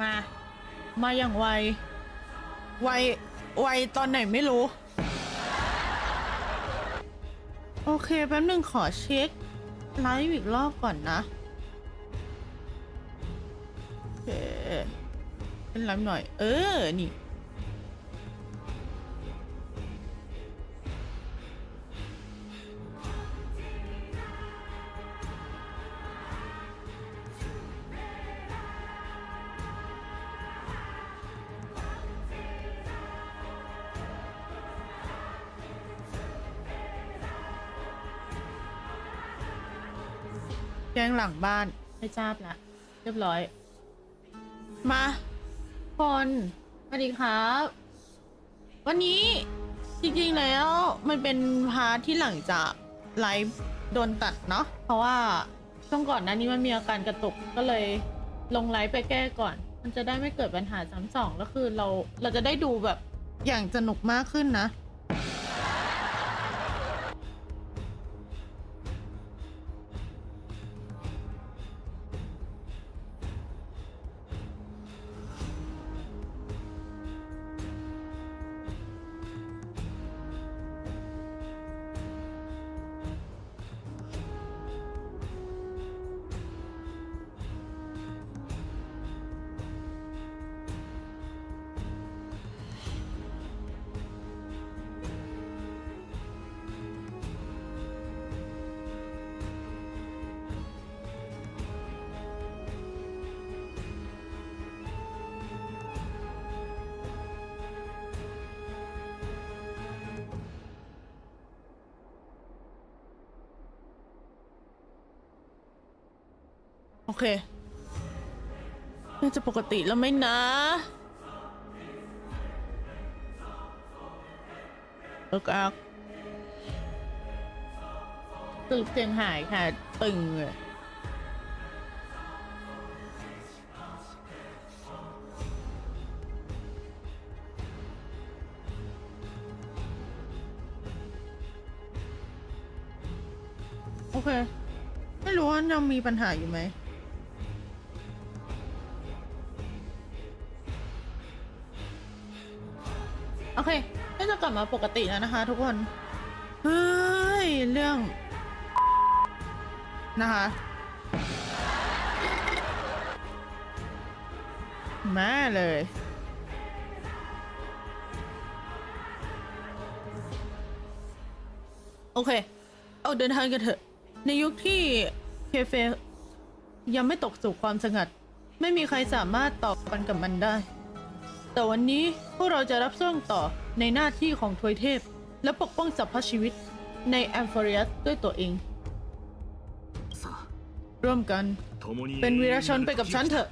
มา มาอย่างไว ไว ไวตอนไหนไม่รู้ โอเคแป๊บหนึ่งขอเช็คไลฟ์อีกรอบก่อนนะ โอเคเป็นไลฟ์หน่อย เออ นี่ แกงหลังบ้านไม่ทราบละเรียบร้อย มาคนสวัสดีครับ วันนี้จริงๆแล้วมันเป็นพาร์ทที่หลังจากไลฟ์โดนตัดเนาะเพราะว่าช่วงก่อนหน้านี้มันมีอาการกระตุกก็เลยลงไลฟ์ไปแก้ก่อน มันจะได้ไม่เกิดปัญหาซ้ำสองแล้วคือเราเราจะได้ดูแบบอย่างสนุกมากขึ้นนะ โอเค น่าจะปกติแล้วไหมนะ เอิกอักตึกเสียงหายค่ะ ตึงเลยโอเค ไม่รู้ว่ายังมีปัญหาอยู่ไหม อเคก็จะกลับมาปกติแล้วนะคะ ทุกคนเฮ้ยเรื่อง นะคะมาเลย โอเค เอาเดินทางกันเถอะ ในยุคที่เคเฟยังไม่ตกสู่ความสงัด ไม่มีใครสามารถต่อกันกับมันได้ แต่วันนี้พวกเราจะรับช่วงต่อในหน้าที่ของทวยเทพ และปกป้องสรรพชีวิตในแอมฟอริอัสด้วยตัวเอง ร่วมกัน เป็นวีรชนไปกับฉันเถอะ